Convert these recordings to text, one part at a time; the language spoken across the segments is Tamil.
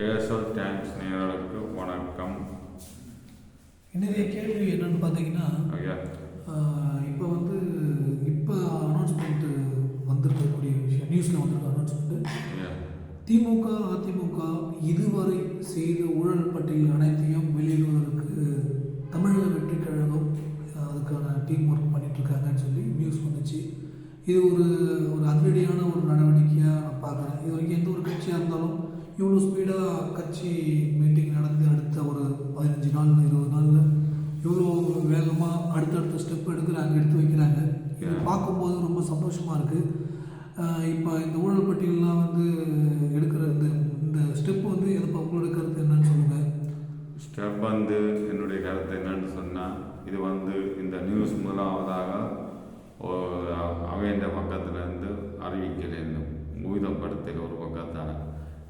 ஏர்செல் டைம்ஸ் நேயர்களுக்கு வணக்கம். இன்றைய கேள்வி என்னன்னு பார்த்தீங்கன்னா இப்போ வந்து இப்போ அனௌன்ஸ்மெண்ட்டு வந்திருக்கக்கூடிய விஷயம் நியூஸில் வந்திருக்க அனௌன்ஸ்மெண்ட்டு ஐயா. திமுக அதிமுக இதுவரை செய்த ஊழல் பட்டியல் அனைத்தையும் வெளியிடுவதற்கு தமிழக வெற்றி கழகம் அதுக்கான டீம் ஒர்க் பண்ணிகிட்ருக்காங்கன்னு சொல்லி நியூஸ் வந்துச்சு. இது ஒரு ஒரு அதிரடியான ஒரு நடவடிக்கையாக நான் பார்க்குறேன். இது வரைக்கும் எந்த ஒரு கட்சியாக இருந்தாலும் இவ்வளோ ஸ்பீடாக கட்சி மீட்டிங் நடந்து அடுத்த ஒரு பதினஞ்சு நாள் இருபது நாளில் இவ்வளோ வேகமாக அடுத்தடுத்த ஸ்டெப் எடுக்கிறாங்க எடுத்து வைக்கிறாங்க. இது பார்க்கும்போது ரொம்ப சந்தோஷமாக இருக்குது இப்போ இந்த ஊழல் பட்டியல்லாம் வந்து எடுக்கிற இந்த இந்த ஸ்டெப் வந்து எதை உங்களோட கருத்து என்னன்னு சொல்லுங்கள் ஸ்டெப் வந்து என்னுடைய கருத்து என்னன்னு சொன்னால் இது வந்து இந்த நியூஸ் முதலாவதாக அறிவிக்கல இன்னும் ஊதப்படுத்தல ஒரு பக்கத்தான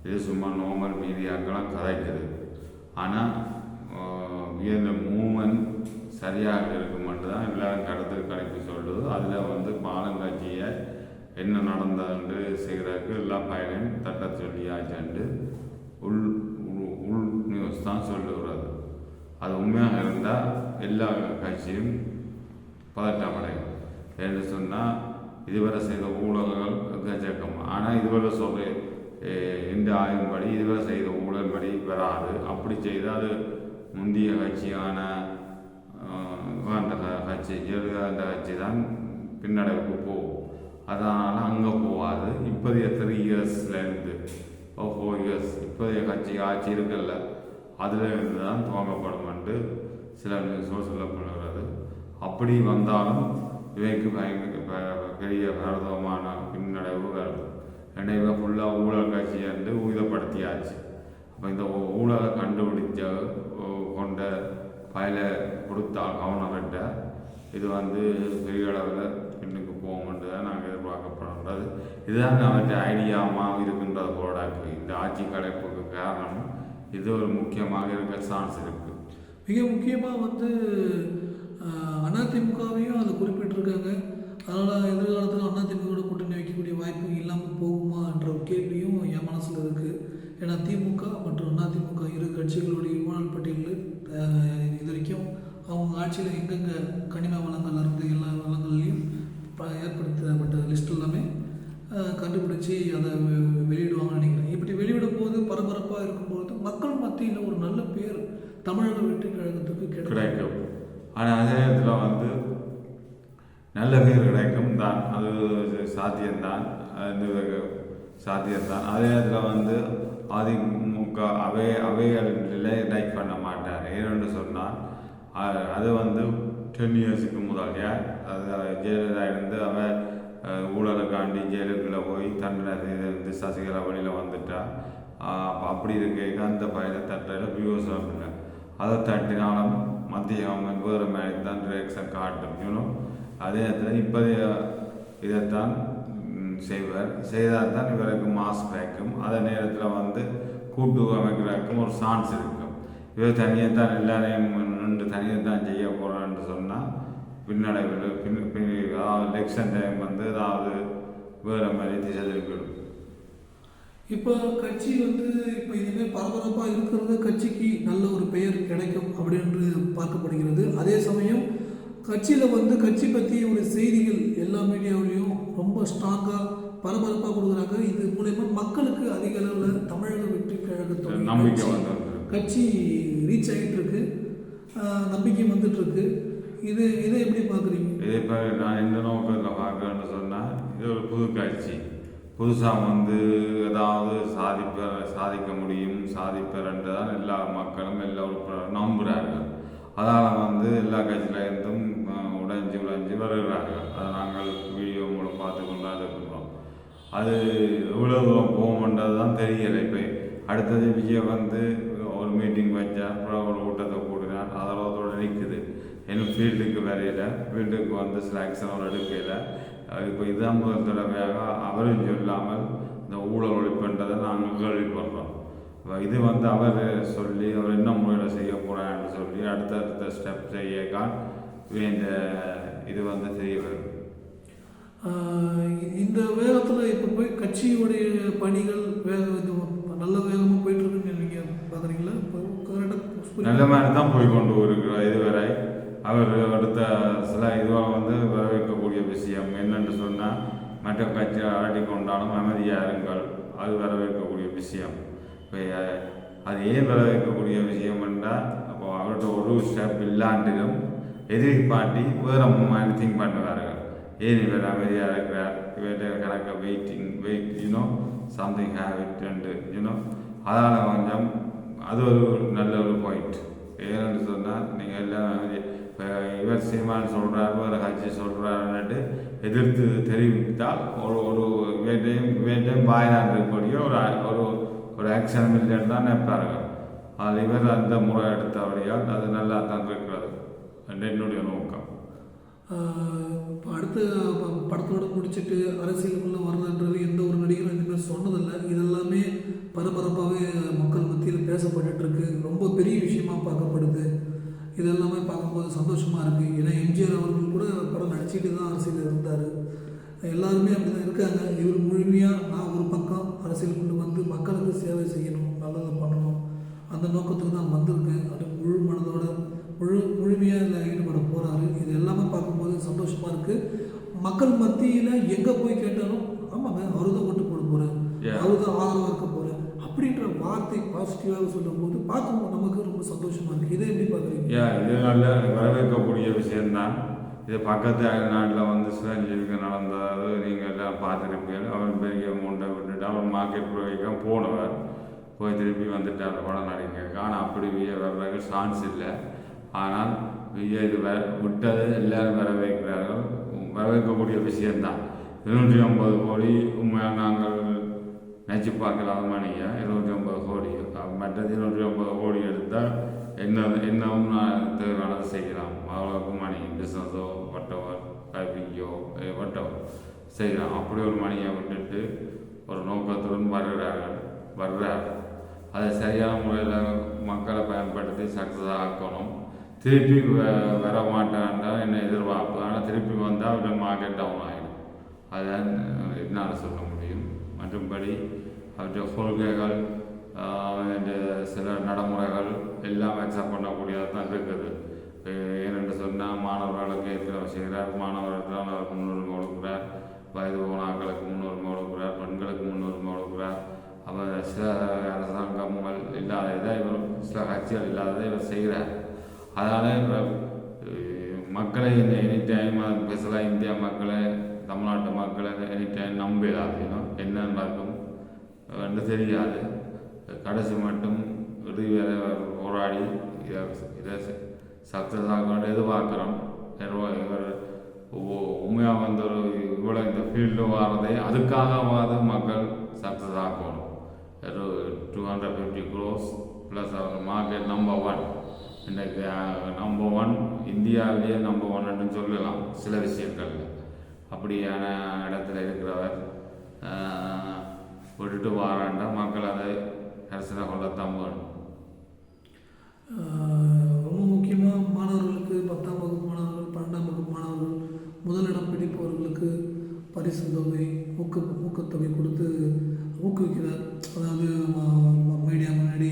இது சும்மா நோமல் மீடியாக்கெல்லாம் கதைக்குது ஆனால் இந்த மூமெண்ட் சரியாக இருக்குமென்று மட்டும்தான் எல்லாரும் கருத்து கணிப்பு சொல்லுது. அதில் வந்து பாலங்காட்சியை என்ன நடந்ததுன்னு செய்கிறதுக்கு எல்லா பயனையும் தட்ட சொல்லியாச்சுண்டு உள் உள்- உள் நியூஸ் தான் சொல்லுகிறது. அது உண்மையாக இருந்தால் எல்லா கட்சியும் பதட்டமடையும் என்று சொன்னால் இதுவரை செய்த ஊடகங்கள் எக்கச்சக்கம் ஆனால் இதுவரை சொல்கிறேன் அஹ், இந்த ஆய்வின்படி இதுவரை செய்த ஊழல்படி வராது. அப்படி செய்தால் அது முந்தைய கட்சியான அந்த க- கட்சி ஜெயலலிதா கட்சி தான் பின்னடைவுக்கு போகும். அதனால் அங்கே போகாது. இப்போதைய த்ரீ இயர்ஸ்லேருந்து ஓ ஃபோர் இயர்ஸ் இப்போதைய கட்சி ஆட்சி இருக்குல்ல அதிலிருந்து தான் துவங்கப்படும் என்று சில சொல்லப்படுகிறது. அப்படி வந்தாலும் இவைக்கு பயங்கர பெரிய பரதமான பின்னடைவு வருது எனவே ஃபுல்லாக ஊழல் கட்சி இருந்து ஊதப்படுத்தியாச்சு அப்போ இந்த ஊ- ஊழலை கண்டுபிடிச்ச கொண்ட பயல கொடுத்தா கவர்னர்கிட்ட இது வந்து பெரிய அளவில் பின்னுக்கு போகும்னு தான் நாங்கள் எதிர்பார்க்கப்படுறது இதுதான் அவற்றை ஐடியாவாக இருக்கின்றது போல இந்த ஆட்சி கலைப்புக்கு காரணம் இது ஒரு முக்கியமாக இருக்க சான்ஸ் இருக்குது மிக முக்கியமாக வந்து அதிமுகவையும் அதை குறிப்பிட்டிருக்காங்க. அதனால் எதிர்காலத்தில் அதிமுக கூட்டணி வைக்கக்கூடிய வாய்ப்பு இல்லாமல் போகுமா என்ற ஒரு கேள்வியும் என் மனசில் இருக்குது ஏன்னா திமுக மற்றும் அதிமுக இரு கட்சிகளுடைய ஊழல் பட்டியலில் இது வரைக்கும் அவங்க ஆட்சியில் எங்கெங்கே கனிம வளங்கள் இருந்து எல்லா வளங்கள்லையும் ப- ஏற்படுத்தப்பட்ட லிஸ்ட் எல்லாமே கண்டுபிடிச்சி அதை வெளியிடுவாங்கன்னு நினைக்கிறேன். இப்படி வெளியிடும் போது பரபரப்பாக இருக்கும்போது மக்கள் மத்தியில் ஒரு நல்ல பேர் தமிழக வெற்றி கழகத்துக்கு கிடைக்கும். ஆனால் அதே இதில் வந்து நல்ல பேர் கிடைக்கும் தான் அது சாத்தியம்தான். அது சாத்தியம்தான். அதே நேரத்தில் வந்து அதிமுக அவை அவைகளில் லைக் பண்ண மாட்டார். ஏன்னு சொன்னால் அது வந்து டென் இயர்ஸுக்கு முதலியார் அது ஜெயலலிதா இருந்து அவன் ஊழலுக்காண்டி ஜெயிலுக்குள்ளே போய் தண்டனை செய்து சசிகலா வழியில் வந்துட்டா. அப்படி இருக்க அந்த பயிரை தட்டையில் பியூசம் இல்லை அதை தட்டினாலும் மத்திய கவர்மெண்ட் வேறு மாதிரி தான் டிரெக்ஷன் காட்டும். யூனோ அதே நேரத்தில் இப்போதைய இதைத்தான் செய்வர் செய்வார். செய்தால் தான் இவருக்கு மாஸ் கிடைக்கும் அதே நேரத்தில் வந்து கூட்டு அமைக்கிறதுக்கும் ஒரு சான்ஸ் இருக்கும். இவர் தனியாக தான் எல்லாரையும் நின்று தனியாக தான் செய்ய போகிறான்னு சொன்னால் பின்னடைவில் பின் பின் அதாவது எலெக்ஷன் டைம் வந்து ஏதாவது வேறு மாதிரி திசை திருப்பிடும் இப்போ கட்சி வந்து இப்போ இதுவே பரபரப்பாக இருக்கிறது கட்சிக்கு நல்ல ஒரு பெயர் கிடைக்கும் அப்படின்று பார்க்கப்படுகிறது. அதே சமயம் கட்சியில் வந்து கட்சி பற்றி ஒரு செய்திகள் எல்லா மீடியாவிலையும் ரொம்ப ஸ்ட்ராங்காக பரபரப்பாக கொடுக்குறாங்க. இது மூலயமா மக்களுக்கு அதிக அளவில் தமிழக வெற்றி கழகத்தோட நம்பிக்கை கட்சி- ரீச் ஆகிட்டு இருக்கு நம்பிக்கை வந்துட்டு இருக்கு இது இதை எப்படி பார்க்குறீங்க? இதே இப்போ நான் எந்த நோக்கத்தில் பார்க்குறேன்னு சொன்னால் இது ஒரு புது கட்சி. புதுசாக வந்து ஏதாவது சாதிப்ப சாதிக்க முடியும் சாதிப்பேன்ட்டு தான் எல்லா மக்களும் எல்லா உறுப்பினரும் நம்புகிறார்கள் அதனால் வந்து எல்லா உடைஞ்சு வருகிறார்கள். அதை நாங்கள் வீடியோ மூலம் பார்த்து கொண்டு இருக்கிறோம் அது எவ்வளோ தூரம் போகும்ன்றது தான் தெரியலை. இப்போ அடுத்தது விஜய் வந்து ஒரு மீட்டிங் வச்சார். அப்புறம் ஒரு கூட்டத்தை கூட்டினார் அதோட நிற்குது. இன்னும் ஃபீல்டுக்கு வரையில. ஃபீல்டுக்கு வந்து சில அவர் எடுக்கல. இப்போ இதுதான் முதல் தடவையாக அவரும் சொல்லாமல் இந்த ஊழல் ஒழிப்புன்றதை நாங்கள் கேள்விப்படுறோம். அப்ப இது வந்து அவர் சொல்லி அவர் என்ன முறையில் செய்ய போகிறான்னு சொல்லி அடுத்தடுத்த ஸ்டெப் செய்யக்கான் இந்த இது வந்து தெரிய வரும். இந்த வேகத்தில் இப்போ போய் கட்சியுடைய பணிகள் வேக நல்ல வேகமாக போயிட்டு இருக்குன்னு நல்ல மாதிரி தான் போய் கொண்டு இருக்கிறார் இதுவரை அவர் அடுத்த சில இதுவாக வந்து வரவேற்கக்கூடிய விஷயம் என்னென்று சொன்னால் மற்ற கட்சி ஆடி கொண்டாலும் அமைதியாக இருங்கள். அது வரவேற்கக்கூடிய விஷயம். இப்போ அது ஏன் வரவேற்கக்கூடிய விஷயம் என்றால் அப்போ அவர்கிட்ட ஒரு ஸ்டெப் இல்லாண்டிலும் எதிரி பாட்டி வேறு மாதிரி திங்க் பண்ணுவார்கள் ஏன் இவர் அமைதியாக இருக்கிறார் இவர்கிட்ட கணக்க waiting wait you know something have and you know அதனால் கொஞ்சம் அது ஒரு நல்ல ஒரு பாயிண்ட் ஏன்னு சொன்னால் நீங்கள் எல்லாம் இவர் சீமான் சொல்கிறார் வேறு கட்சி சொல்கிறாருன்னுட்டு எதிர்த்து தெரிவித்தால் ஒரு ஒரு வேட்டையும் வேட்டையும் பாயினாக இருக்கக்கூடிய ஒரு ஒரு ஒரு ஆக்ஷன் மில்லியன் தான் நினைப்பார்கள். அது இவர் அந்த முறை எடுத்தபடியால் அது நல்லா தான் இருக்கிறது என்று என்னுடைய நோக்கம் ஆஹ் அடுத்த படத்தோட முடிச்சிட்டு அரசியலுக்குள்ள வரணுன்றது எந்த ஒரு நடிகரும் இந்த மாதிரி சொன்னதில்லை. இதெல்லாமே பரபரப்பாகவே மக்கள் மத்தியில் பேசப்பட்டுட்டு இருக்கு ரொம்ப பெரிய விஷயமா பார்க்கப்படுது. இதெல்லாமே பார்க்கும்போது சந்தோஷமா இருக்கு. ஏன்னா எம்ஜிஆர் அவர்கள் கூட படம் நடிச்சுட்டு தான் அரசியல் இருந்தார். எல்லாருமே அப்படி தான் இருக்காங்க. இவர் முழுமையாக நான் ஒரு பக்கம் அரசியல் கொண்டு வந்து மக்களுக்கு சேவை செய்யணும் நல்லதை பண்ணணும். அந்த நோக்கத்துக்கு தான் வந்திருக்கேன் அது முழு மனதோட முழு முழுமையாக இதில் ஈடுபட போகிறாரு இது எல்லாமே பார்க்கும்போது சந்தோஷமாக இருக்குது மக்கள் மத்தியில் எங்கே போய் கேட்டாலும் ஆமாங்க அவரு தான் ஓட்டு போட போகிறேன். அவரு தான் ஆதரவாக இருக்க போகிறேன் அப்படின்ற வார்த்தை பாசிட்டிவாக சொல்லும்போது பார்க்கும்போது நமக்கு ரொம்ப சந்தோஷமாக இருக்குது இதை எப்படி பார்க்குறீங்க? யா இது நல்ல வரவேற்கக்கூடிய விஷயம்தான். இது பக்கத்து நாட்டில் வந்து சிவஞ்சலிக்கு நடந்தது நீங்கள் எல்லாம் பார்த்துருப்பீங்க. அவர் பெரிய அமௌண்ட்டை விட்டுட்டு அவர் மார்க்கெட் வைக்க போனவர். போய் திருப்பி வந்துட்டு அந்த படம் நடிக்க ஆனால் அப்படி விய வர்றதுக்கு சான்ஸ் இல்லை. ஆனால் இது வர விட்டது எல்லாரும் வரவேற்கிறார்கள். வரவேற்கக்கூடிய விஷயந்தான் இருநூற்றி ஐம்பது கோடி உண்மையாக நாங்கள் நினச்சி பார்க்கலாம் மணியா இருநூற்றி ஐம்பது கோடி. மற்றது இருநூற்றி ஐம்பது கோடி எடுத்தால் என்ன என்னவும் நான் தேவையானதை செய்யலாம்? அவ்வளோக்கு மணி பிஸ்னஸோ வட்டவர் டைப்பிங்கோ வட்டவர் செய்யலாம். அப்படி ஒரு மணியை விட்டுட்டு ஒரு நோக்கத்துடன் வருகிறார்கள் வர்றார் அதை சரியான முறையில் மக்களை பயன்படுத்தி சக்ஸஸ் ஆக்கணும் திருப்பி வ- வர மாட்டான்டா என்ன எதிர்பார்ப்பு? ஆனால் திருப்பி வந்தால் அவருடைய மார்க்கெட் டவுன் ஆகிடும் அதான் என்னால் சொல்ல முடியும். மற்றும்படி அவற்றை கொள்கைகள் சில நடைமுறைகள் எல்லாம் அக்செப்ட் பண்ணக்கூடியதாக தான் இருக்குது ஏனென்று சொன்னால் மாணவர்களுக்கு ஏற்கனவே செய்கிறார். மாணவர்களுக்கு அவருக்கு முன்னுரிமை கொடுக்குறார். வயது போனாக்களுக்கு முன்னுரிமை கொடுக்குறார். பெண்களுக்கு முன்னுரிமை கொடுக்குறார். அவர் சில அரசாங்கங்கள் இல்லாத இதை இவர் சில கட்சிகள் இல்லாததை இவர் செய்கிறார். அதனால் மக்களை இந்த மக்களை எனி டைம் ஸ்பெஷலாக இந்தியா மக்களை தமிழ்நாட்டு மக்களை எனி டைம் நம்பிடாது என்ன நடக்கும்? என்று தெரியாது. கடைசி மட்டும் இறுதி வரை போராடி இதை இதை சக்ஸஸ் ஆகணும்னு எதிர்பார்க்குறோம் இவர் உண்மையாக வந்து ஒரு இவ்வளோ இந்த ஃபீல்டு வாரதை அதுக்காகவாது மக்கள் சக்ஸஸ் ஆக்கணும் two hundred fifty crores plus அவர் மார்க்கெட் நம்பர் ஒன் இன்றைக்கு நம்பர் ஒன் இந்தியாவிலேயே நம்பர் ஒன்னு சொல்லலாம் சில விஷயங்களில். அப்படியான இடத்துல இருக்கிறவர் விட்டுட்டு வாராண்டா மக்கள் அதை கடைசியில் கொள்ளத்தான் வேணும் ரொம்ப முக்கியமாக மாணவர்களுக்கு பத்தாம் வகுப்பு மாணவர்கள் பன்னெண்டாம் வகுப்பு மாணவர்கள் முதலிடம் பிடிப்பவர்களுக்கு பரிசு தொகை ஊக்க ஊக்கத்தொகை கொடுத்து ஊக்குவிக்கிறார். அதாவது மீடியா முன்னாடி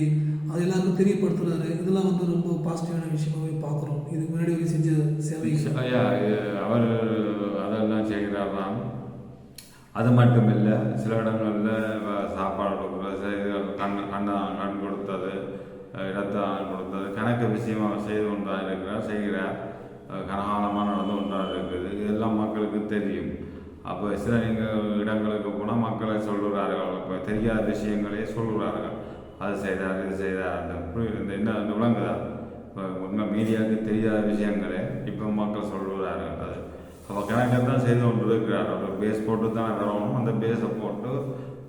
தெரியப்படுத்துறாரு. இதெல்லாம் வந்து ரொம்ப பாசிட்டிவான விஷயமாவே பார்க்குறோம். இதுக்கு முன்னாடி வரை செஞ்ச சேவை அவர் அதெல்லாம் செய்கிறார் தான். அது மட்டும் இல்லை சில இடங்களில் சாப்பாடு கொடுக்குறது கண் கண்ணை கண் கொடுத்தது இடத்தை கொடுத்தது கணக்கு விஷயமா செய்து கொண்டாக இருக்கிறார் செய்கிறார். கனகாலமாக நடந்து கொண்டாக இருக்குது. இதெல்லாம் மக்களுக்கு தெரியும். அப்போ சில நீங்கள் இடங்களுக்கு போனால் மக்களை சொல்கிறார்கள் இப்போ தெரியாத விஷயங்களே சொல்கிறார்கள் அது செய்தார் இது செய்தார் அந்த இந்த என்ன அந்த விளங்குதா உண்மை மீடியாவுக்கு தெரியாத விஷயங்களே இப்போ மக்கள் சொல்லுகிறார்கள் அது அப்போ கணக்கை தான் செய்து கொண்டு இருக்கிறார் அவர் பேஸ் போட்டு தான் வரணும் அந்த பேஸை போட்டு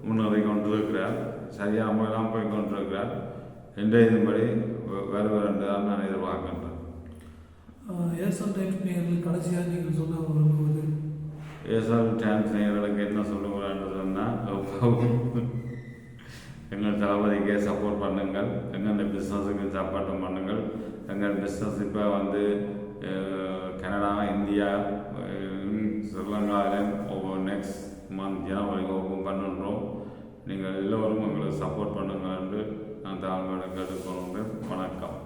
முன்னேறி கொண்டு இருக்கிறார் சரியான முறையெல்லாம் போய் கொண்டு இருக்கிறார் என்ற இதன்படி வ- வருவார் என்று தான் நான் எதிர்பார்க்கின்றேன். ஏர்சன் டைம்ஸ் நேயர்கள் கடைசியாக நீங்கள் சொல்ல விரும்புவது ஏசால் டான்ஸ் நேயர்களுக்கு என்ன சொல்லுகிறேன் என்று சொன்னால் எங்கள் தளபதிக்கு சப்போர்ட் பண்ணுங்கள். எங்கள் பிஸ்னஸுக்கு சப்போர்ட் பண்ணுங்கள். எங்கள் பிஸ்னஸ் இப்போ வந்து கனடா இந்தியா ஸ்ரீலங்காவிலும் ஒவ்வொரு நெக்ஸ்ட் மந்த் ஜனவரி ஓப்பன் பண்ணுன்றோம் நீங்கள் எல்லோரும் எங்களுக்கு சப்போர்ட் பண்ணுங்கள் என்று நான் தாழ்மையோட கேட்டுக்கொள்கிறேன் வணக்கம்.